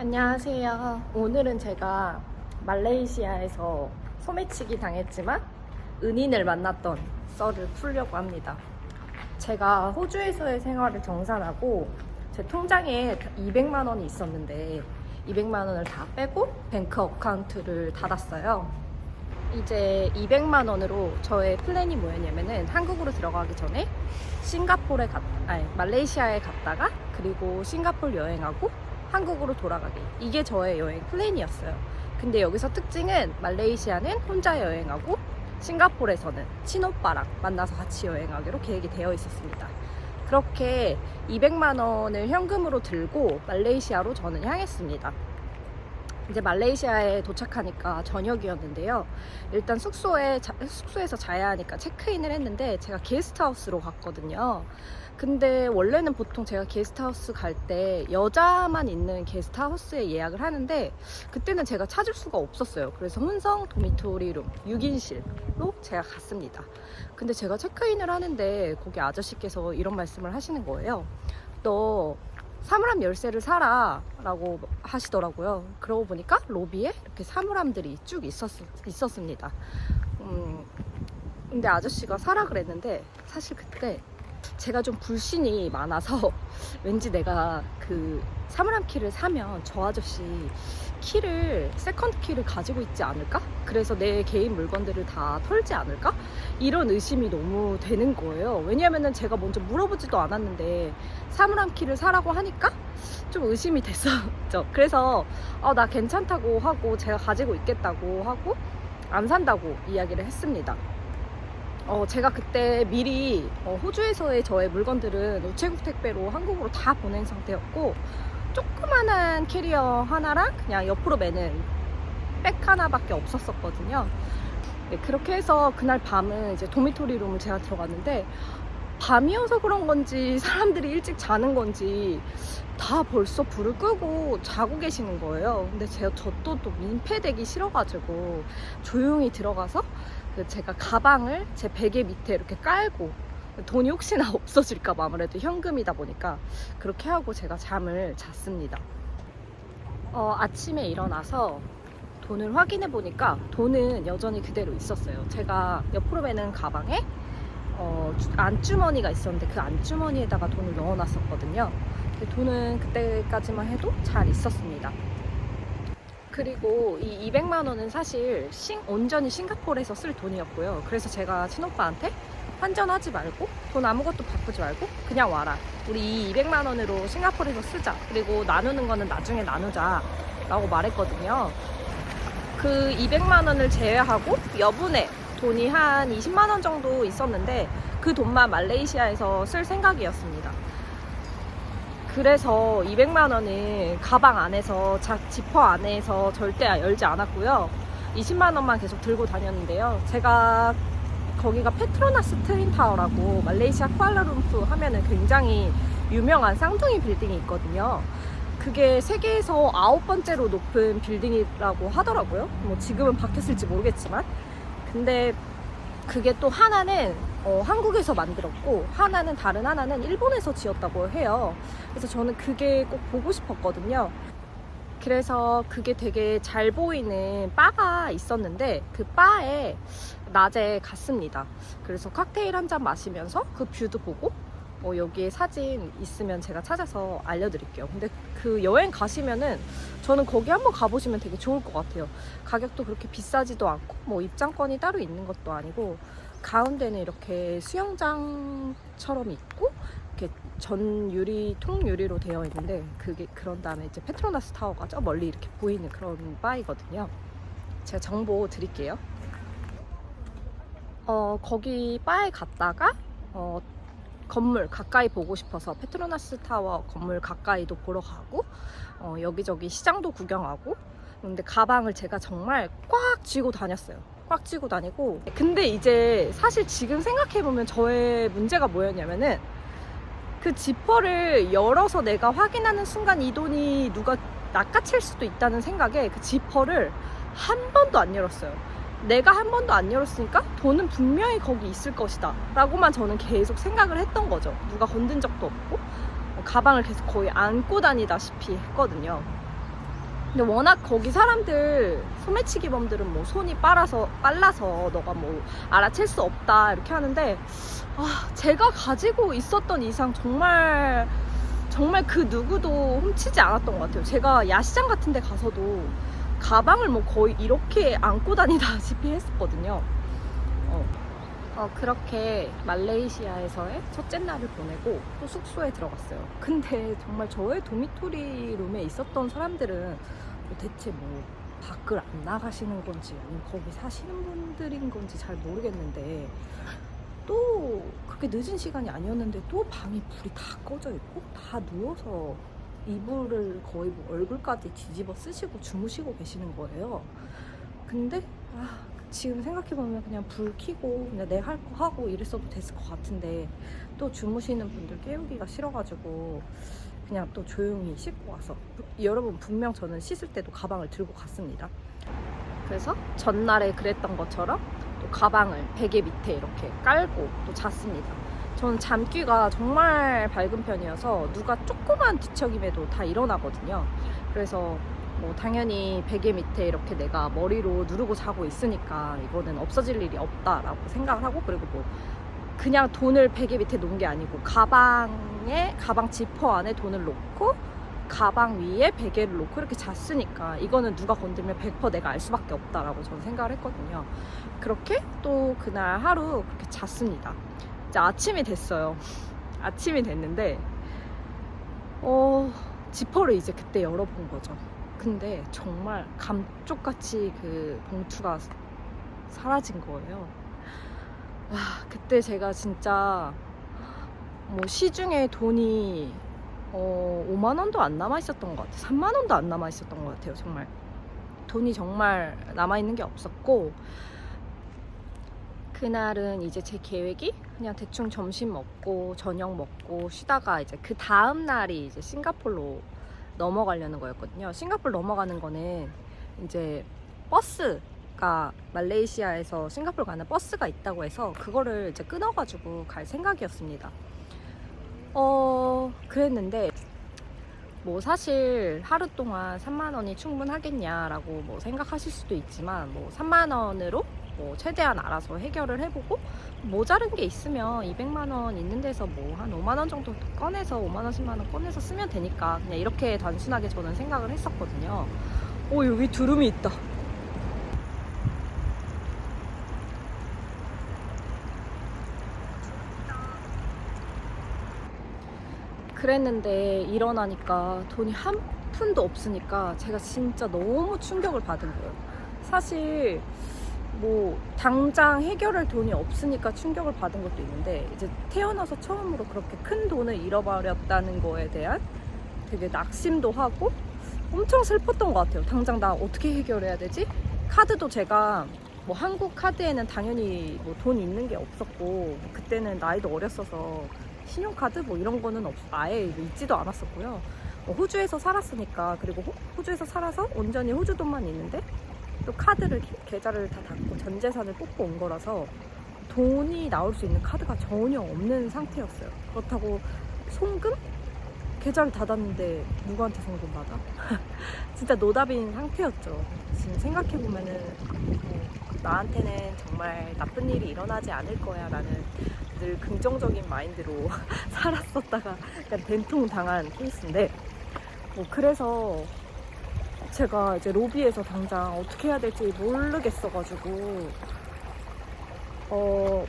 안녕하세요. 오늘은 제가 말레이시아에서 소매치기 당했지만 은인을 만났던 썰을 풀려고 합니다. 제가 호주에서의 생활을 정산하고 제 통장에 200만 원이 있었는데 200만 원을 다 빼고 뱅크 어카운트를 닫았어요. 이제 200만 원으로 저의 플랜이 뭐였냐면은 한국으로 들어가기 전에 싱가포르에 갔, 아니 말레이시아에 갔다가 그리고 싱가포르 여행하고 한국으로 돌아가기 이게 저의 여행 플랜이었어요. 근데 여기서 특징은 말레이시아는 혼자 여행하고 싱가포르에서는 친오빠랑 만나서 같이 여행하기로 계획이 되어 있었습니다. 그렇게 200만 원을 현금으로 들고 말레이시아로 저는 향했습니다. 이제 말레이시아에 도착하니까 저녁이었는데요. 일단 숙소에 자- 숙소에서 자야 하니까 체크인을 했는데 제가 게스트하우스로 갔거든요. 근데 원래는 보통 제가 게스트하우스 갈 때 여자만 있는 게스트하우스에 예약을 하는데 그때는 제가 찾을 수가 없었어요. 그래서 혼성 도미토리룸 6인실로 제가 갔습니다. 근데 제가 체크인을 하는데 거기 아저씨께서 이런 말씀을 하시는 거예요. 너 사물함 열쇠를 사라 라고 하시더라고요. 그러고 보니까 로비에 이렇게 사물함들이 쭉 있었, 있었습니다. 음, 근데 아저씨가 사라 그랬는데 사실 그때 제가 좀 불신이 많아서 왠지 내가 그 사물함 키를 사면 저 아저씨 키를 세컨드 키를 가지고 있지 않을까? 그래서 내 개인 물건들을 다 털지 않을까? 이런 의심이 너무 되는 거예요. 왜냐면은 제가 먼저 물어보지도 않았는데 사물함 키를 사라고 하니까 좀 의심이 됐었죠. 그래서 어, 나 괜찮다고 하고 제가 가지고 있겠다고 하고 안 산다고 이야기를 했습니다. 어, 제가 그때 미리 어, 호주에서의 저의 물건들은 우체국 택배로 한국으로 다 보낸 상태였고 조그만한 캐리어 하나랑 그냥 옆으로 매는 백 하나밖에 없었었거든요. 네, 그렇게 해서 그날 밤은 이제 도미토리 룸을 제가 들어갔는데 밤이어서 그런 건지 사람들이 일찍 자는 건지 다 벌써 불을 끄고 자고 계시는 거예요. 근데 제가 저도 또 민폐되기 싫어가지고 조용히 들어가서 그 제가 가방을 제 베개 밑에 이렇게 깔고 돈이 혹시나 없어질까 봐 아무래도 현금이다 보니까 그렇게 하고 제가 잠을 잤습니다. 어, 아침에 일어나서 돈을 확인해 보니까 돈은 여전히 그대로 있었어요. 제가 옆으로 매는 가방에 어, 주- 안주머니가 있었는데 그 안주머니에다가 돈을 넣어놨었거든요. 돈은 그때까지만 해도 잘 있었습니다. 그리고 이 200만 원은 사실 싱, 온전히 싱가포르에서 쓸 돈이었고요. 그래서 제가 친오빠한테 환전하지 말고 돈 아무것도 바꾸지 말고 그냥 와라. 우리 이 200만 원으로 싱가포르에서 쓰자. 그리고 나누는 거는 나중에 나누자. 라고 말했거든요. 그 200만 원을 제외하고 여분의 돈이 한 20만 원 정도 있었는데 그 돈만 말레이시아에서 쓸 생각이었습니다. 그래서 200만 원을 가방 안에서 자, 지퍼 안에서 절대 열지 않았고요. 20만 원만 계속 들고 다녔는데요. 제가 거기가 페트로나스 트윈타워라고 말레이시아 쿠알라룸푸 하면은 굉장히 유명한 쌍둥이 빌딩이 있거든요. 그게 세계에서 아홉 번째로 높은 빌딩이라고 하더라고요. 뭐 지금은 바뀌었을지 모르겠지만. 근데 그게 또 하나는 어, 한국에서 만들었고 하나는 다른 하나는 일본에서 지었다고 해요. 그래서 저는 그게 꼭 보고 싶었거든요. 그래서 그게 되게 잘 보이는 바가 있었는데 그 바에 낮에 갔습니다. 그래서 칵테일 한 잔 마시면서 그 뷰도 보고 어, 여기에 사진 있으면 제가 찾아서 알려드릴게요. 근데 그 여행 가시면은 저는 거기 한번 가보시면 되게 좋을 것 같아요. 가격도 그렇게 비싸지도 않고 뭐 입장권이 따로 있는 것도 아니고 가운데는 이렇게 수영장처럼 있고 이렇게 전 유리 통 유리로 되어 있는데 그게 그런 다음에 이제 페트로나스 타워가 저 멀리 이렇게 보이는 그런 바이거든요. 제가 정보 드릴게요. 어 거기 바에 갔다가 어 건물 가까이 보고 싶어서 페트로나스 타워 건물 가까이도 보러 가고 어, 여기저기 시장도 구경하고 근데 가방을 제가 정말 꽉 쥐고 다녔어요. 꽉 쥐고 다니고 근데 이제 사실 지금 생각해보면 저의 문제가 뭐였냐면은 그 지퍼를 열어서 내가 확인하는 순간 이 돈이 누가 낚아챌 수도 있다는 생각에 그 지퍼를 한 번도 안 열었어요. 내가 한 번도 안 열었으니까 돈은 분명히 거기 있을 것이다. 라고만 저는 계속 생각을 했던 거죠. 누가 건든 적도 없고, 어, 가방을 계속 거의 안고 다니다시피 했거든요. 근데 워낙 거기 사람들 소매치기범들은 뭐 손이 빨라서 빨라서 너가 뭐 알아챌 수 없다 이렇게 하는데 아 제가 가지고 있었던 이상 정말 정말 그 누구도 훔치지 않았던 것 같아요. 제가 야시장 같은 데 가서도 가방을 뭐 거의 이렇게 안고 다니다시피 했었거든요. 어. 어, 그렇게 말레이시아에서의 첫째 날을 보내고 또 숙소에 들어갔어요. 근데 정말 저의 도미토리 룸에 있었던 사람들은 뭐 대체 뭐 밖을 안 나가시는 건지 아니면 거기 사시는 분들인 건지 잘 모르겠는데 또 그렇게 늦은 시간이 아니었는데 또 방이 불이 다 꺼져 있고 다 누워서 이불을 거의 뭐 얼굴까지 뒤집어 쓰시고 주무시고 계시는 거예요. 근데 아, 지금 생각해보면 그냥 불 켜고 그냥 내 할 거 하고 이랬어도 됐을 것 같은데 또 주무시는 분들 깨우기가 싫어가지고 그냥 또 조용히 씻고 와서 여러분 분명 저는 씻을 때도 가방을 들고 갔습니다. 그래서 전날에 그랬던 것처럼 또 가방을 베개 밑에 이렇게 깔고 또 잤습니다. 저는 잠귀가 정말 밝은 편이어서 누가 조그만 뒤척임에도 다 일어나거든요. 그래서 뭐 당연히 베개 밑에 이렇게 내가 머리로 누르고 자고 있으니까 이거는 없어질 일이 없다라고 생각을 하고 그리고 뭐 그냥 돈을 베개 밑에 놓은 게 아니고 가방에 가방 지퍼 안에 돈을 놓고 가방 위에 베개를 놓고 이렇게 잤으니까 이거는 누가 건들면 100% 내가 알 수밖에 없다라고 저는 생각을 했거든요. 그렇게 또 그날 하루 그렇게 잤습니다. 이제 아침이 됐어요. 아침이 됐는데 어 지퍼를 이제 그때 열어본 거죠. 근데 정말 감쪽같이 그 봉투가 사라진 거예요. 와 그때 제가 진짜 뭐 시중에 돈이 어, 5만 원도 안 남아 있었던 것 같아요. 3만 원도 안 남아 있었던 것 같아요. 정말 돈이 정말 남아 있는 게 없었고 그날은 이제 제 계획이 그냥 대충 점심 먹고 저녁 먹고 쉬다가 이제 그 다음 날이 이제 싱가폴로 넘어가려는 거였거든요. 싱가폴 넘어가는 거는 이제 버스 가 말레이시아에서 싱가폴 가는 버스가 있다고 해서 그거를 이제 끊어가지고 갈 생각이었습니다. 어, 그랬는데 뭐 사실 하루 동안 3만 원이 충분하겠냐라고 뭐 생각하실 수도 있지만 뭐 3만 원으로 뭐 최대한 알아서 해결을 해보고 모자른 게 있으면 200만 원 있는 데서 뭐 한 5만 원 정도 꺼내서 5만 원, 10만 원 꺼내서 쓰면 되니까 그냥 이렇게 단순하게 저는 생각을 했었거든요. 오 여기 두rum이 있다. 그랬는데 일어나니까 돈이 한 푼도 없으니까 제가 진짜 너무 충격을 받은 거예요. 사실 뭐 당장 해결할 돈이 없으니까 충격을 받은 것도 있는데 이제 태어나서 처음으로 그렇게 큰 돈을 잃어버렸다는 거에 대한 되게 낙심도 하고 엄청 슬펐던 것 같아요. 당장 나 어떻게 해결해야 되지? 카드도 제가 뭐 한국 카드에는 당연히 뭐 돈 있는 게 없었고 그때는 나이도 어렸어서 신용카드 뭐 이런 거는 없, 아예 있지도 않았었고요. 뭐 호주에서 살았으니까 그리고 호, 호주에서 살아서 온전히 호주 돈만 있는데 또 카드를 계- 계좌를 다 닫고 전 재산을 뽑고 온 거라서 돈이 나올 수 있는 카드가 전혀 없는 상태였어요. 그렇다고 송금? 계좌를 닫았는데 누구한테 송금 받아? 진짜 노답인 상태였죠. 지금 생각해 보면은 뭐 나한테는 정말 나쁜 일이 일어나지 않을 거야 라는 늘 긍정적인 마인드로 살았었다가 약간 된통 당한 케이스인데 뭐 그래서 제가 이제 로비에서 당장 어떻게 해야 될지 모르겠어가지고 어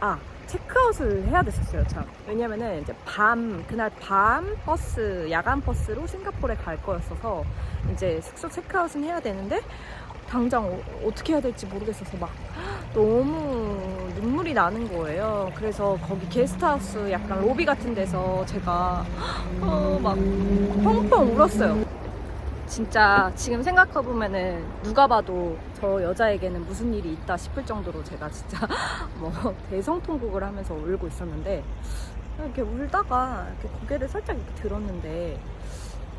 아 체크아웃을 해야 됐었어요 참. 왜냐면은 이제 밤 그날 밤 버스 야간 버스로 싱가포르에 갈 거였어서 이제 숙소 체크아웃은 해야 되는데 당장 어, 어떻게 해야 될지 모르겠어서 막 너무 눈물이 나는 거예요. 그래서 거기 게스트하우스 약간 로비 같은 데서 제가 어, 막 펑펑 울었어요. 진짜 지금 생각해보면은 누가 봐도 저 여자에게는 무슨 일이 있다 싶을 정도로 제가 진짜 뭐 대성통곡을 하면서 울고 있었는데 이렇게 울다가 이렇게 고개를 살짝 이렇게 들었는데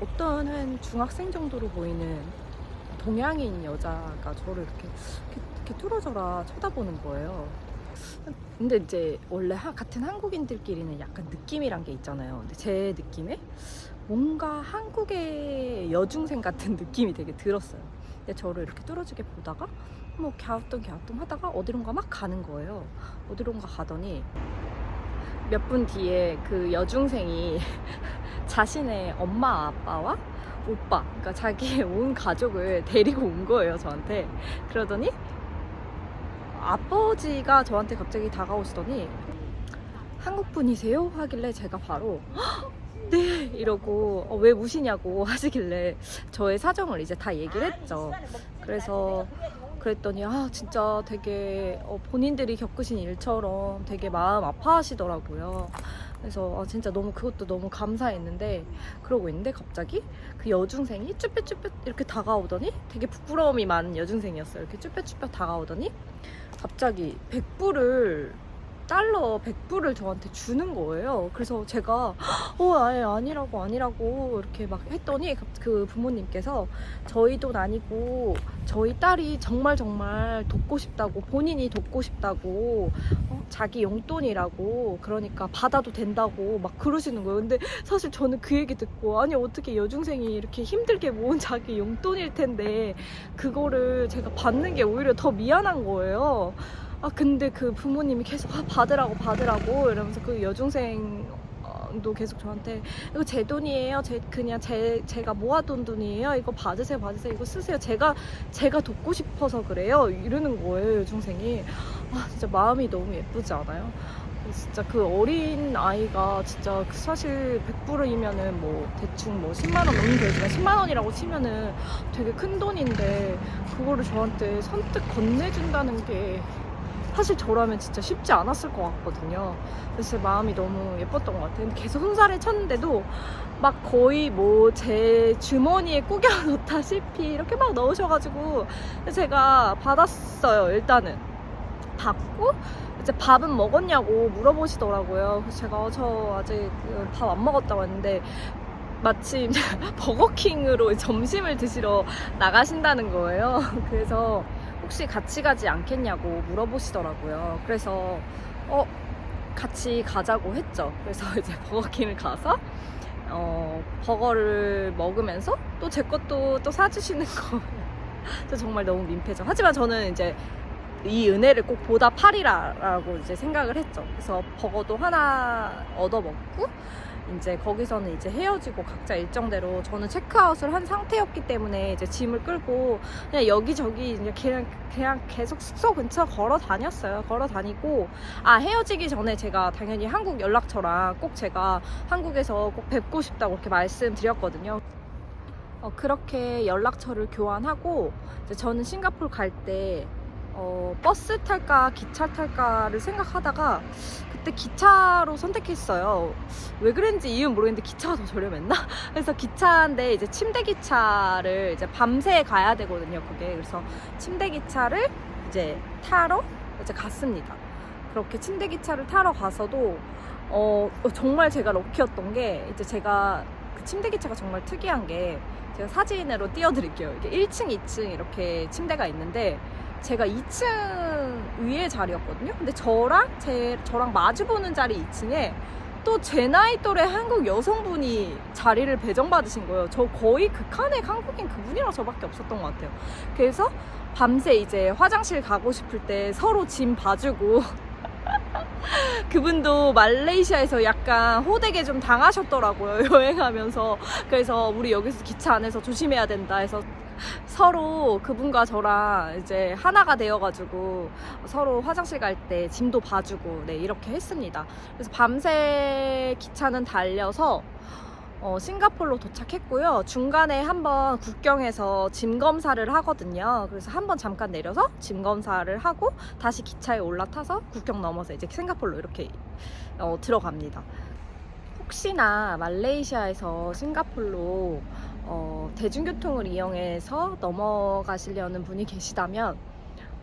어떤 한 중학생 정도로 보이는 동양인 여자가 저를 이렇게 이렇게, 이렇게 뚫어져라 쳐다보는 거예요. 근데 이제 원래 하- 같은 한국인들끼리는 약간 느낌이란 게 있잖아요. 근데 제 느낌에 뭔가 한국의 여중생 같은 느낌이 되게 들었어요. 근데 저를 이렇게 뚫어지게 보다가 뭐 갸우뚱 갸우뚱 하다가 어디론가 막 가는 거예요. 어디론가 가더니 몇 분 뒤에 그 여중생이 자신의 엄마 아빠와 오빠, 그러니까 자기의 온 가족을 데리고 온 거예요, 저한테. 그러더니 아버지가 저한테 갑자기 다가오시더니 한국 분이세요? 하길래 제가 바로 "헉, 네 이러고 어, 왜 우시냐고 하시길래 저의 사정을 이제 다 얘기를 했죠. 그래서 그랬더니 아 진짜 되게 어, 본인들이 겪으신 일처럼 되게 마음 아파하시더라고요. 그래서 아, 진짜 너무 그것도 너무 감사했는데 그러고 있는데 갑자기 그 여중생이 쭈뼛쭈뼛 이렇게 다가오더니 되게 부끄러움이 많은 여중생이었어요. 이렇게 쭈뼛쭈뼛 다가오더니 갑자기 100불을 달러 100불을 저한테 주는 거예요. 그래서 제가 어 아예 아니라고 아니라고 이렇게 막 했더니 그 부모님께서 저희 돈 아니고 저희 딸이 정말 정말 돕고 싶다고 본인이 돕고 싶다고 어, 자기 용돈이라고 그러니까 받아도 된다고 막 그러시는 거예요. 근데 사실 저는 그 얘기 듣고 아니 어떻게 여중생이 이렇게 힘들게 모은 자기 용돈일 텐데 그거를 제가 받는 게 오히려 더 미안한 거예요. 아 근데 그 부모님이 계속 아, 받으라고 받으라고 이러면서 그 여중생 도 계속 저한테 이거 제 돈이에요. 제 그냥 제 제가 모아둔 돈이에요. 이거 받으세요, 받으세요. 이거 쓰세요. 제가 제가 돕고 싶어서 그래요. 이러는 거예요, 여중생이. 아 진짜 마음이 너무 예쁘지 않아요? 진짜 그 어린 아이가 진짜 사실 100불이면은 뭐 대충 뭐 10만 원 넘는 되지만 10만 원이라고 치면은 되게 큰 돈인데 그거를 저한테 선뜻 건네준다는 게 사실 저라면 진짜 쉽지 않았을 것 같거든요. 그래서 제 마음이 너무 예뻤던 것 같아요. 계속 손살에 쳤는데도 막 거의 뭐 제 주머니에 꾸겨 넣다시피 이렇게 막 넣으셔가지고 제가 받았어요. 일단은 받고 이제 밥은 먹었냐고 물어보시더라고요. 그래서 제가 어, 저 아직 밥 안 먹었다고 했는데 마침 버거킹으로 점심을 드시러 나가신다는 거예요. 그래서 혹시 같이 가지 않겠냐고 물어보시더라고요. 그래서 어 같이 가자고 했죠. 그래서 이제 버거킹을 가서 어 버거를 먹으면서 또 제 것도 또 사주시는 거. 저 정말 너무 민폐죠. 하지만 저는 이제 이 은혜를 꼭 보답하리라라고 이제 생각을 했죠. 그래서 버거도 하나 얻어 먹고 이제 거기서는 이제 헤어지고 각자 일정대로 저는 체크아웃을 한 상태였기 때문에 이제 짐을 끌고 그냥 여기저기 이제 그냥, 그냥 계속 숙소 근처 걸어 다녔어요. 걸어 다니고 아 헤어지기 전에 제가 당연히 한국 연락처랑 꼭 제가 한국에서 꼭 뵙고 싶다고 이렇게 말씀드렸거든요. 어, 그렇게 연락처를 교환하고 저는 싱가포르 갈때 어, 버스 탈까 기차 탈까를 생각하다가 그때 기차로 선택했어요. 왜 그런지 이유는 모르겠는데 기차가 더 저렴했나? 그래서 기차인데 이제 침대 기차를 이제 밤새 가야 되거든요. 그게 그래서 침대 기차를 이제 타러 이제 갔습니다. 그렇게 침대 기차를 타러 가서도 어, 어, 정말 제가 럭키였던 게 이제 제가 그 침대 기차가 정말 특이한 게 제가 사진으로 띄워드릴게요. 이게 1층, 2층 이렇게 침대가 있는데 제가 2층 위에 자리였거든요. 근데 저랑 제 저랑 마주 보는 자리 2층에 또 제 나이 또래 한국 여성분이 자리를 배정받으신 거예요. 저 거의 극한의 한국인 그분이랑 저밖에 없었던 것 같아요. 그래서 밤새 이제 화장실 가고 싶을 때 서로 짐 봐주고 그분도 말레이시아에서 약간 호되게 좀 당하셨더라고요 여행하면서 그래서 우리 여기서 기차 안에서 조심해야 된다 해서 서로 그분과 저랑 이제 하나가 되어가지고 서로 화장실 갈 때 짐도 봐주고 네 이렇게 했습니다. 그래서 밤새 기차는 달려서 어, 싱가폴로 도착했고요. 중간에 한번 국경에서 짐 검사를 하거든요. 그래서 한번 잠깐 내려서 짐 검사를 하고 다시 기차에 올라타서 국경 넘어서 이제 싱가폴로 이렇게 어, 들어갑니다. 혹시나 말레이시아에서 싱가폴로 어, 대중교통을 이용해서 넘어가시려는 분이 계시다면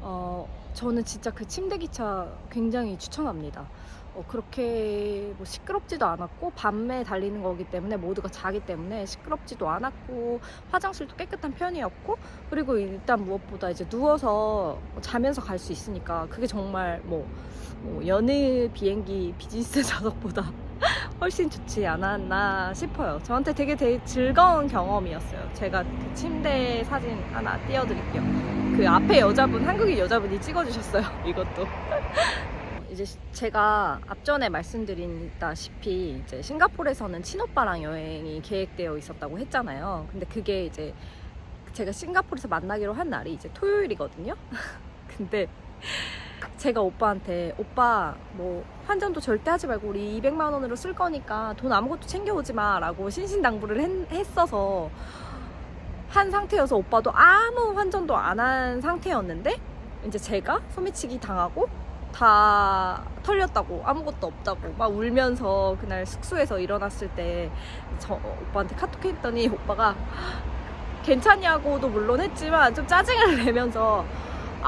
어, 저는 진짜 그 침대 기차 굉장히 추천합니다. 어, 그렇게 뭐 시끄럽지도 않았고 밤에 달리는 거기 때문에 모두가 자기 때문에 시끄럽지도 않았고 화장실도 깨끗한 편이었고 그리고 일단 무엇보다 이제 누워서 자면서 갈 수 있으니까 그게 정말 뭐, 뭐 여느 비행기 비즈니스 좌석보다 훨씬 좋지 않았나 싶어요. 저한테 되게 되게 즐거운 경험이었어요. 제가 그 침대 사진 하나 띄워드릴게요. 그 앞에 여자분, 한국인 여자분이 찍어주셨어요. 이것도. 이제 시- 제가 앞전에 말씀드린다시피 이제 싱가포르에서는 친오빠랑 여행이 계획되어 있었다고 했잖아요. 근데 그게 이제 제가 싱가포르에서 만나기로 한 날이 이제 토요일이거든요. 근데 제가 오빠한테 오빠 뭐 환전도 절대 하지 말고 우리 200만 원으로 쓸 거니까 돈 아무것도 챙겨오지 마라고 신신당부를 했, 했어서 한 상태여서 오빠도 아무 환전도 안 한 상태였는데 이제 제가 소매치기 당하고 다 털렸다고 아무것도 없다고 막 울면서 그날 숙소에서 일어났을 때 저 오빠한테 카톡 했더니 오빠가 괜찮냐고도 물론 했지만 좀 짜증을 내면서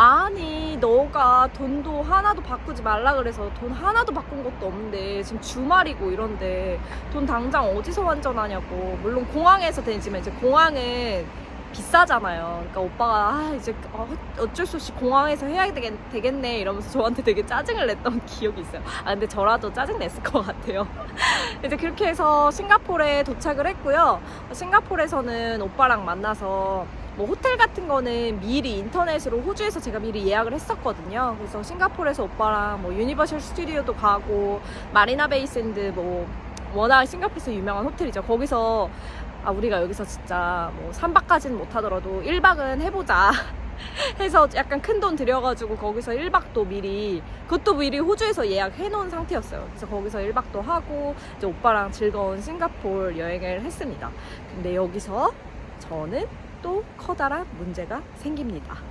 아니 너가 돈도 하나도 바꾸지 말라 그래서 돈 하나도 바꾼 것도 없는데 지금 주말이고 이런데 돈 당장 어디서 환전하냐고. 물론 공항에서 되지만 이제 공항은 비싸잖아요. 그러니까 오빠가 아 이제 어, 어쩔 수 없이 공항에서 해야 되겠, 되겠 네 이러면서 저한테 되게 짜증을 냈던 기억이 있어요. 아 근데 저라도 짜증 냈을 것 같아요. 이제 그렇게 해서 싱가포르에 도착을 했고요. 싱가포르에서는 오빠랑 만나서 뭐 호텔 같은 거는 미리 인터넷으로 호주에서 제가 미리 예약을 했었거든요. 그래서 싱가포르에서 오빠랑 뭐 유니버셜 스튜디오도 가고 마리나 베이샌드 뭐 워낙 싱가포르에서 유명한 호텔이죠. 거기서 아 우리가 여기서 진짜 뭐 3박까지는 못 하더라도 1박은 해 보자. 해서 약간 큰 돈 들여가지고 거기서 1박도 미리 그것도 미리 호주에서 예약해 놓은 상태였어요. 그래서 거기서 1박도 하고 이제 오빠랑 즐거운 싱가포르 여행을 했습니다. 근데 여기서 저는 또 커다란 문제가 생깁니다.